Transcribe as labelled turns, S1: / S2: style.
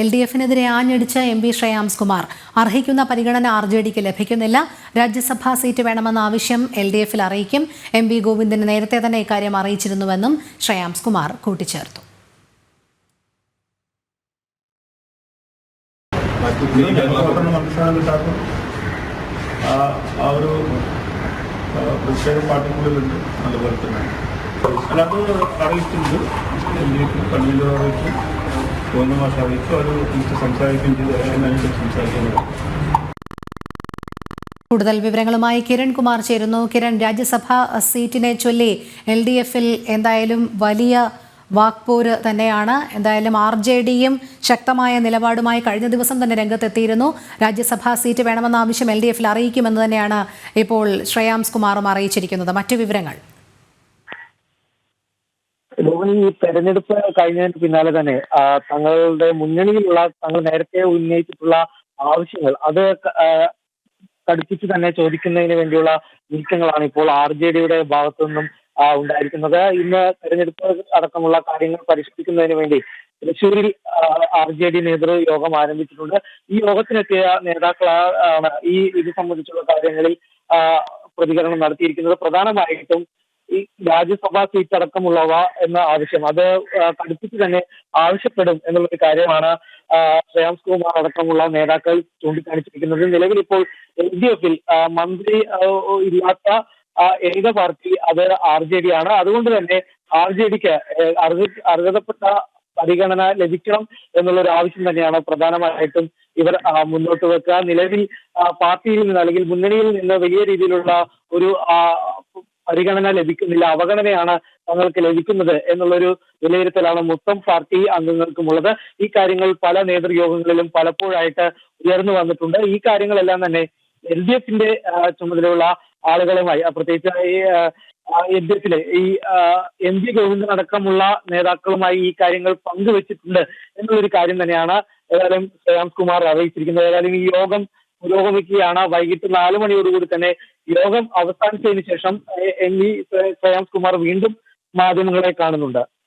S1: L D എഫിനെതിരെ ആഞ്ഞടിച്ച M P Shreyams Kumar. അർഹിക്കുന്ന പരിഗണന ആർ ജെ ഡിക്ക് ലഭിക്കുന്നില്ല. രാജ്യസഭാ സീറ്റ് വേണമെന്ന ആവശ്യം എൽ ഡി എഫിൽ അറിയിക്കും. എം പി ഗോവിന്ദന് നേരത്തെ തന്നെ ഇക്കാര്യം അറിയിച്ചിരുന്നുവെന്നും ശ്രേയാംസ് കുമാർ കൂട്ടിച്ചേർത്തു.
S2: ഒരു അറിയിച്ചിട്ടുണ്ട്. തോന്നുന്ന ഭാഷ അറിയിച്ചു സംസാരിക്കുന്നത്
S1: കൂടുതൽ വിവരങ്ങളുമായി കിരൺ കുമാർ ചേരുന്നു. കിരൺ രാജ്യസഭാ സീറ്റിനെ ചൊല്ലി എൽ ഡി എഫിൽ എന്തായാലും വലിയ വാക്പോര് തന്നെയാണ്. എന്തായാലും ആർ ജെ ഡിയും ശക്തമായ നിലപാടുമായി കഴിഞ്ഞ ദിവസം തന്നെ രംഗത്തെത്തിയിരുന്നു. രാജ്യസഭാ സീറ്റ് വേണമെന്ന ആവശ്യം എൽ ഡി എഫിൽ അറിയിക്കുമെന്ന് തന്നെയാണ് ഇപ്പോൾ ശ്രേയാംസ് കുമാറും അറിയിച്ചിരിക്കുന്നത്. മറ്റു വിവരങ്ങൾ.
S3: ഈ തെരഞ്ഞെടുപ്പ് കഴിഞ്ഞതിന് പിന്നാലെ തന്നെ തങ്ങളുടെ മുന്നണിയിലുള്ള തങ്ങൾ നേരത്തെ ഉന്നയിച്ചിട്ടുള്ള ആവശ്യങ്ങൾ അത് കടുപ്പിച്ച് തന്നെ ചോദിക്കുന്നതിന് വേണ്ടിയുള്ള നീക്കങ്ങളാണ് ഇപ്പോൾ ആർ ജെ ഡിയുടെ ഭാഗത്തു നിന്നും ഉണ്ടായിരിക്കുന്നത്. ഇന്ന് തെരഞ്ഞെടുപ്പ് അടക്കമുള്ള കാര്യങ്ങൾ പരിശോധിക്കുന്നതിന് വേണ്ടി തൃശ്ശൂരിൽ ആർ ജെ ഡി നേതൃയോഗം ആരംഭിച്ചിട്ടുണ്ട്. ഈ യോഗത്തിനെത്തിയ നേതാക്കളാണ് ഈ ഇത് സംബന്ധിച്ചുള്ള കാര്യങ്ങളിൽ പ്രതികരണം നടത്തിയിരിക്കുന്നത്. പ്രധാനമായിട്ടും രാജ്യസഭാ സീറ്റ് അടക്കമുള്ളവ എന്ന ആവശ്യം. അത് കടുപ്പിച്ച് തന്നെ ആവശ്യപ്പെടും എന്നുള്ളൊരു കാര്യമാണ് ശ്രേയാംസ് കുമാർ അടക്കമുള്ള നേതാക്കൾ ചൂണ്ടിക്കാണിച്ചിരിക്കുന്നത്. നിലവിൽ ഇപ്പോൾ എൽ ഡി എഫിൽ മന്ത്രി ഇല്ലാത്ത ഏക പാർട്ടി അത് ആർ ജെ ഡി ആണ്. അതുകൊണ്ട് തന്നെ ആർ ജെ ഡിക്ക് അർഹതപ്പെട്ട പരിഗണന ലഭിക്കണം എന്നുള്ള ഒരു ആവശ്യം തന്നെയാണ് പ്രധാനമായിട്ടും ഇവർ മുന്നോട്ട് വെക്കുക. നിലവിൽ പാർട്ടിയിൽ നിന്ന് അല്ലെങ്കിൽ മുന്നണിയിൽ നിന്ന് വലിയ രീതിയിലുള്ള ഒരു പരിഗണന ലഭിക്കുന്നില്ല അവഗണനയാണ് തങ്ങൾക്ക് ലഭിക്കുന്നത് എന്നുള്ളൊരു വിലയിരുത്തലാണ് മൊത്തം പാർട്ടി അംഗങ്ങൾക്കുമുള്ളത്. ഈ കാര്യങ്ങൾ പല നേതൃയോഗങ്ങളിലും പലപ്പോഴായിട്ട് ഉയർന്നു വന്നിട്ടുണ്ട്. ഈ കാര്യങ്ങളെല്ലാം തന്നെ എൽ ഡി എഫിന്റെ ചുമതലയുള്ള ആളുകളുമായി പ്രത്യേകിച്ച് ഈ എൽ ഡി എഫിലെ ഈ എം ജി ഗോവിന്ദൻ അടക്കമുള്ള നേതാക്കളുമായി ഈ കാര്യങ്ങൾ പങ്കുവച്ചിട്ടുണ്ട് എന്നുള്ളൊരു കാര്യം തന്നെയാണ് ഏതായാലും ശ്രേയാംസ് കുമാർ അറിയിച്ചിരിക്കുന്നത്. ഏതായാലും ഈ യോഗം പുരോഗമിക്കുകയാണ്. വൈകിട്ട് നാല് മണിയോടുകൂടി തന്നെ യോഗം അവസാനിച്ചതിന് ശേഷം എ- വി ശ്രേയാംസ് കുമാർ വീണ്ടും മാധ്യമങ്ങളെ കാണുന്നുണ്ട്.